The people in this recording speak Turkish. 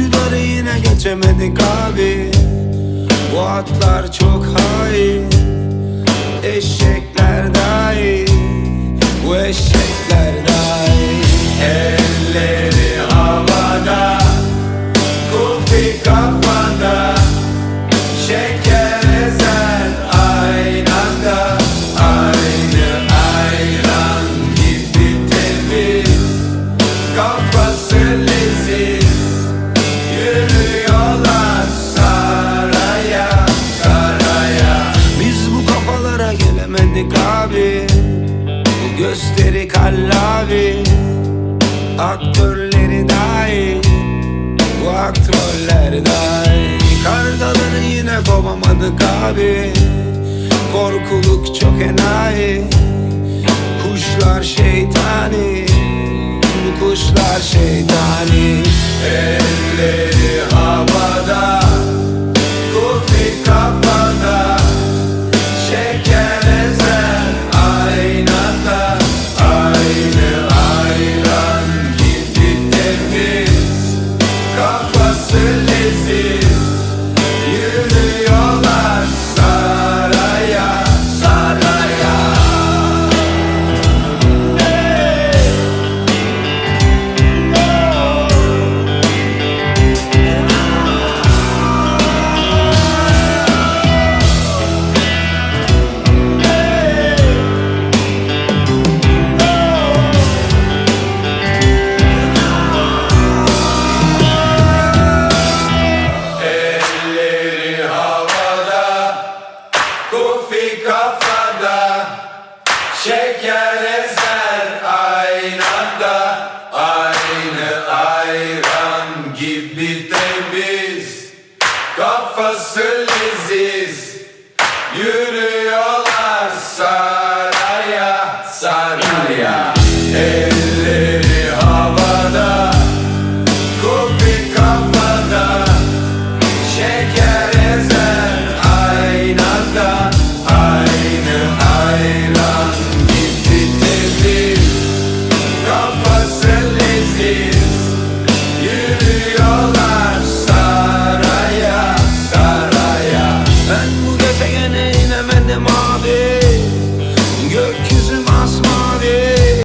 Üsküdar'ı yine geçemedik abi. Bu atlar çok hain Eşekler dahi. Bu eşekler gelemedik abi. Bu gösteri kallavi. Aktörleri dahi Bu aktroller dahi Kargaları yine kovamadık abi. Korkuluk çok enayi. Kuşlar şeytani. Bu kuşlar şeytani. Elleri Kafası leziz Kafası leziz. Yürüyorlar saraya saraya.